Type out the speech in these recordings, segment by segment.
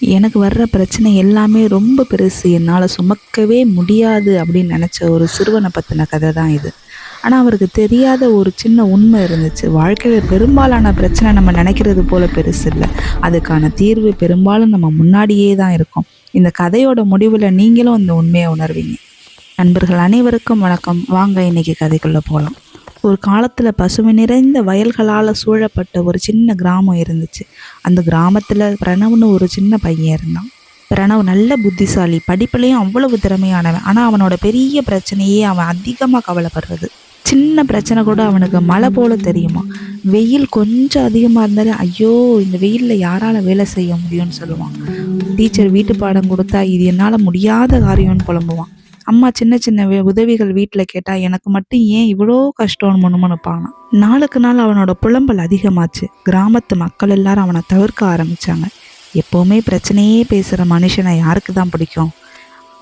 எனக்கு வர்ற பிரச்சனை எல்லாமே ரொம்ப பெருசு. என்னால் சுமக்கவே முடியாது அப்படின்னு நினச்ச ஒரு சிறுவனை பற்றின கதை தான் இது. ஆனால் அவருக்கு தெரியாத ஒரு சின்ன உண்மை இருந்துச்சு. வாழ்க்கையில் பெரும்பாலான பிரச்சனை நம்ம நினைக்கிறது போல் பெருசு இல்லை. அதுக்கான தீர்வு பெரும்பாலும் நம்ம முன்னாடியே தான் இருக்கும். இந்த கதையோட முடிவில் நீங்களும் அந்த உண்மையை உணர்வீங்க. நண்பர்கள் அனைவருக்கும் வணக்கம். வாங்க இன்னைக்கு கதைக்குள்ளே போகலாம் ஒரு காலத்தில் பசுமை நிறைந்த வயல்களால் சூழப்பட்ட ஒரு சின்ன கிராமம் இருந்துச்சு. அந்த கிராமத்தில் பிரணவ்னு ஒரு சின்ன பையன் இருந்தான். பிரணவ் நல்ல புத்திசாலி படிப்புலேயும் அவ்வளவு திறமையானவன். ஆனால் அவனோட பெரிய பிரச்சனையே அவன் அதிகமாக கவலைப்படுறது. சின்ன பிரச்சனை கூட அவனுக்கு மழை போல தெரியுமா? வெயில் கொஞ்சம் அதிகமாக இருந்தாலே ஐயோ இந்த வெயிலில் யாரால் வேலை செய்ய முடியும்னு சொல்லுவான் டீச்சர் வீட்டு பாடம் கொடுத்தா இது என்னால் முடியாத காரியம்னு புலம்புவான். அம்மா சின்ன சின்ன உதவிகள் வீட்டில் கேட்டால் எனக்கு மட்டும் ஏன் இவ்வளோ கஷ்டம்னு முணுமுணுப்பாங்க நாளுக்கு நாள் அவனோட புலம்பல் அதிகமாச்சு. கிராமத்து மக்கள் எல்லாரும் அவனை தவிர்க்க ஆரம்பித்தாங்க எப்போவுமே பிரச்சனையே பேசுகிற மனுஷனை யாருக்கு தான் பிடிக்கும்?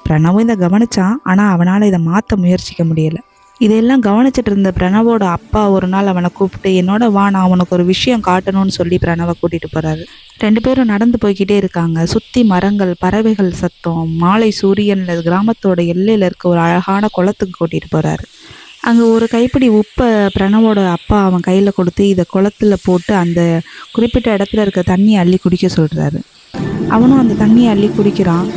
பிரணவும் இதை கவனிச்சான். ஆனால் அவனால் இதை மாற்ற முயற்சிக்க முடியலை. இதெல்லாம் கவனிச்சிட்டு இருந்த பிரணவோட அப்பா ஒரு நாள் அவனை கூப்பிட்டு என்னோட வா நான் அவனுக்கு ஒரு விஷயம் காட்டணும்னு சொல்லி பிரணவை கூட்டிகிட்டு போகிறாரு ரெண்டு பேரும் நடந்து போய்கிட்டே இருக்காங்க. சுற்றி மரங்கள் பறவைகள் சத்தம். மாலை சூரியனில் கிராமத்தோட எல்லையில் இருக்க ஒரு அழகான குளத்துக்கு கூட்டிகிட்டு போகிறாரு அங்கே ஒரு கைப்பிடி உப்பை பிரணவோட அப்பா அவன் கையில் கொடுத்து இதை குளத்தில் போட்டு அந்த குறிப்பிட்ட இடத்துல இருக்க தண்ணியை அள்ளி குடிக்க சொல்கிறாரு அவனும் அந்த தண்ணியை அள்ளி குடிக்கிறான்.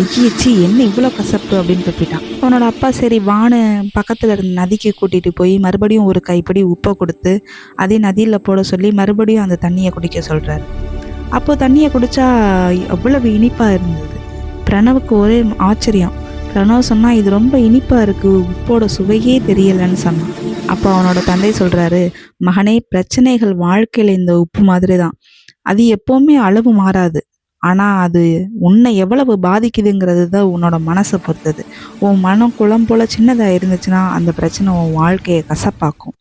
ஐயச்சி என்ன இவ்வளோ கசப்பு அப்படின்னு தப்பிட்டான். அவனோட அப்பா சரி வானு பக்கத்தில் இருந்த நதிக்கு கூட்டிகிட்டு போய் மறுபடியும் ஒரு கைப்பிடி உப்பை கொடுத்து அதே நதியில் போட சொல்லி மறுபடியும் அந்த தண்ணியை குடிக்க சொல்கிறாரு அப்போது தண்ணியை குடித்தா அவ்வளவு இனிப்பாக இருந்தது. பிரணவுக்கு ஒரே ஆச்சரியம். பிரணவ் சொன்னால் இது ரொம்ப இனிப்பாக இருக்குது உப்போட சுவையே தெரியலைன்னு சொன்னான். அப்போ அவனோட தந்தை சொல்கிறாரு மகனே பிரச்சனைகள் வாழ்க்கையில் இந்த உப்பு மாதிரி தான் அது எப்போவுமே அளவு மாறாது. ஆனால் அது உன்னை எவ்வளவு பாதிக்குதுங்கிறது தான் உன்னோட மனசை பொறுத்தது. உன் மனம் குளம் போல் சின்னதாக இருந்துச்சுன்னா அந்த பிரச்சனை உன் வாழ்க்கையை கசப்பாக்கும்.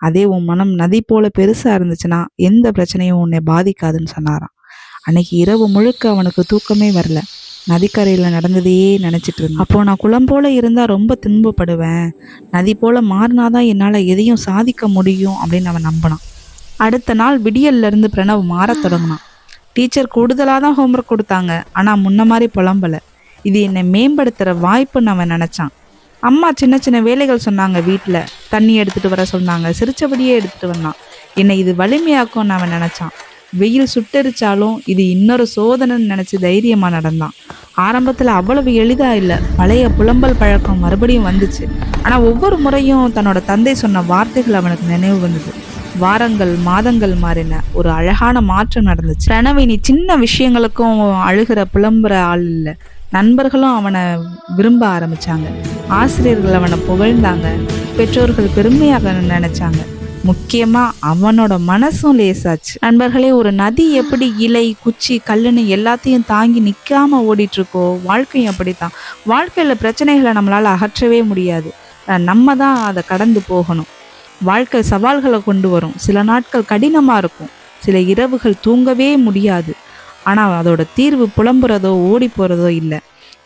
அதே உன் மனம் நதி போல பெருசாக இருந்துச்சுன்னா எந்த பிரச்சனையும் உன்னை பாதிக்காதுன்னு சொன்னாராம். அன்னைக்கு இரவு முழுக்க அவனுக்கு தூக்கமே வரல. நதிக்கரையில் நடந்ததையே நினச்சிட்டு இருந்தேன். அப்போது நான் குளம் போல் இருந்தால் ரொம்ப துன்பப்படுவேன். நதி போல் மாறினாதான் என்னால் எதையும் சாதிக்க முடியும் அப்படின்னு அவன் நம்பினான். அடுத்த நாள் விடியல்லேருந்து பிரணவ் மாறத் தொடங்கினான். டீச்சர் கூடுதலாக தான் ஹோம்ஒர்க் கொடுத்தாங்க. ஆனால் முன்ன மாதிரி புலம்பலை. இது என்னை மேம்படுத்துகிற வாய்ப்புன்னு அவன் நினச்சான். அம்மா சின்ன சின்ன வேலைகள் சொன்னாங்க வீட்டில் தண்ணி எடுத்துகிட்டு வர சொன்னாங்க. சிரிச்சபடியே எடுத்துகிட்டு வந்தான். என்னை இது வலிமையாக்கும்னு அவன் நினச்சான். வெயில் சுட்டரிச்சாலும் இது இன்னொரு சோதனைன்னு நினச்சி தைரியமாக நடந்தான். ஆரம்பத்தில் அவ்வளவு எளிதாக இல்லை. பழைய புலம்பல் பழக்கம் மறுபடியும் வந்துச்சு. ஆனால் ஒவ்வொரு முறையும் தன்னோட தந்தை சொன்ன வார்த்தைகள் அவனுக்கு நினைவு வந்தது. வாரங்கள் மாதங்கள் மாறின. ஒரு அழகான மாற்றம் நடந்துச்சு. பிரணவினி சின்ன விஷயங்களுக்கும் அழுகிற புலம்புற ஆள் இல்லை. நண்பர்களும் அவனை விரும்ப ஆரம்பித்தாங்க ஆசிரியர்கள் அவனை புகழ்ந்தாங்க. பெற்றோர்கள் பெருமையாக நினைச்சாங்க. முக்கியமாக அவனோட மனசும் லேசாச்சு. நண்பர்களே ஒரு நதி எப்படி இலை குச்சி கல்லுன்னு எல்லாத்தையும் தாங்கி நிற்காமல் ஓடிட்டுருக்கோ வாழ்க்கையும் வாழ்க்கையும் அப்படித்தான். வாழ்க்கையில் பிரச்சனைகளை நம்மளால் அகற்றவே முடியாது. நம்ம தான் அதை கடந்து போகணும். வாழ்க்கை சவால்களை கொண்டு வரும். சில நாட்கள் கடினமாக இருக்கும். சில இரவுகள் தூங்கவே முடியாது. ஆனால் அதோட தீர்வு புலம்புறதோ ஓடி போகிறதோ இல்லை.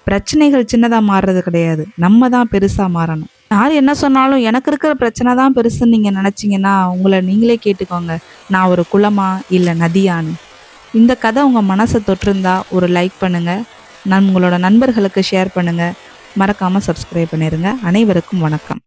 பிரச்சனைகள் சின்னதாக மாறுறது கிடையாது. நம்ம தான் பெருசாக மாறணும். யார் என்ன சொன்னாலும் எனக்கு இருக்கிற பிரச்சனை தான் பெருசுன்னு நீங்கள் நினச்சிங்கன்னா உங்களை நீங்களே கேட்டுக்கோங்க. நான் ஒரு குளமா இல்லை நதியான்னு. இந்த கதை உங்கள் மனசை தொட்டிருந்தா ஒரு லைக் பண்ணுங்கள் நான் உங்களோட நண்பர்களுக்கு ஷேர் பண்ணுங்கள் மறக்காமல் சப்ஸ்கிரைப் பண்ணிடுங்க அனைவருக்கும் வணக்கம்.